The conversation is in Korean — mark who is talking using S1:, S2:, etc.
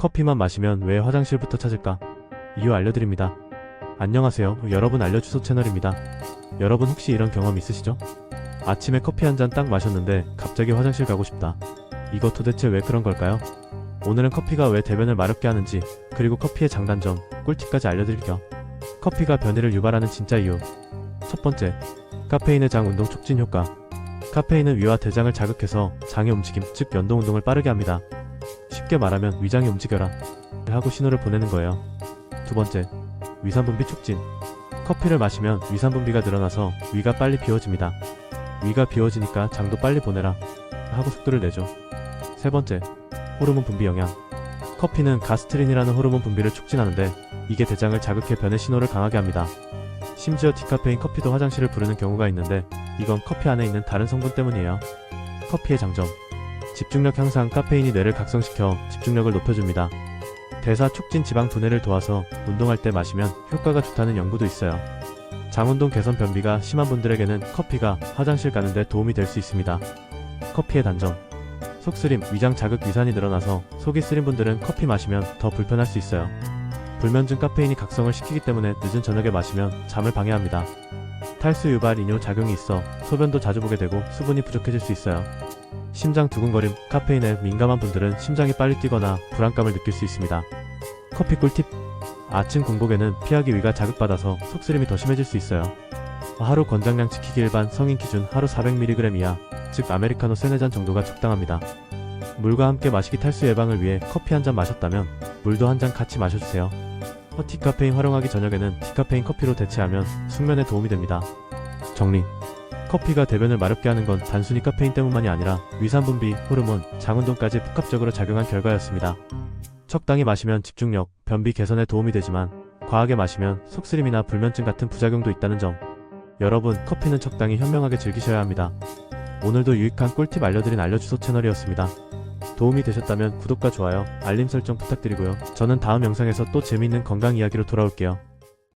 S1: 커피만 마시면 왜 화장실부터 찾을까? 이유 알려드립니다. 안녕하세요. 여러분 알려주소 채널입니다. 여러분 혹시 이런 경험 있으시죠? 아침에 커피 한 잔 딱 마셨는데 갑자기 화장실 가고 싶다. 이거 도대체 왜 그런 걸까요? 오늘은 커피가 왜 대변을 마렵게 하는지 그리고 커피의 장단점, 꿀팁까지 알려드릴게요. 커피가 변이를 유발하는 진짜 이유. 첫 번째, 카페인의 장 운동 촉진 효과. 카페인은 위와 대장을 자극해서 장의 움직임, 즉 연동 운동을 빠르게 합니다. 쉽게 말하면 위장이 움직여라 하고 신호를 보내는 거예요. 두 번째, 위산 분비 촉진. 커피를 마시면 위산 분비가 늘어나서 위가 빨리 비워집니다. 위가 비워지니까 장도 빨리 보내라 하고 속도를 내죠. 세 번째, 호르몬 분비 영향. 커피는 가스트린이라는 호르몬 분비를 촉진하는데 이게 대장을 자극해 변의 신호를 강하게 합니다. 심지어 디카페인 커피도 화장실을 부르는 경우가 있는데 이건 커피 안에 있는 다른 성분 때문이에요. 커피의 장점. 집중력 향상 카페인이 뇌를 각성시켜 집중력을 높여줍니다. 대사 촉진 지방 분해를 도와서 운동할 때 마시면 효과가 좋다는 연구도 있어요. 장운동 개선 변비가 심한 분들에게는 커피가 화장실 가는데 도움이 될 수 있습니다. 커피의 단점. 속쓰림, 위장 자극 위산이 늘어나서 속이 쓰린 분들은 커피 마시면 더 불편할 수 있어요. 불면증 카페인이 각성을 시키기 때문에 늦은 저녁에 마시면 잠을 방해합니다. 탈수 유발 이뇨 작용이 있어 소변도 자주 보게 되고 수분이 부족해질 수 있어요. 심장 두근거림, 카페인에 민감한 분들은 심장이 빨리 뛰거나 불안감을 느낄 수 있습니다. 커피 꿀팁. 아침 공복에는 피하기 위가 자극받아서 속쓰림이 더 심해질 수 있어요. 하루 권장량 지키기 일반 성인 기준 하루 400mg 이하, 즉 아메리카노 세네 잔 정도가 적당합니다. 물과 함께 마시기 탈수 예방을 위해 커피 한 잔 마셨다면 물도 한 잔 같이 마셔주세요. 허티카페인 활용하기 저녁에는 디카페인 커피로 대체하면 숙면에 도움이 됩니다. 정리. 커피가 대변을 마렵게 하는 건 단순히 카페인 때문만이 아니라 위산 분비, 호르몬, 장운동까지 복합적으로 작용한 결과였습니다. 적당히 마시면 집중력, 변비 개선에 도움이 되지만 과하게 마시면 속쓰림이나 불면증 같은 부작용도 있다는 점. 여러분, 커피는 적당히 현명하게 즐기셔야 합니다. 오늘도 유익한 꿀팁 알려드린 알려주소 채널이었습니다. 도움이 되셨다면 구독과 좋아요, 알림 설정 부탁드리고요. 저는 다음 영상에서 또 재미있는 건강 이야기로 돌아올게요.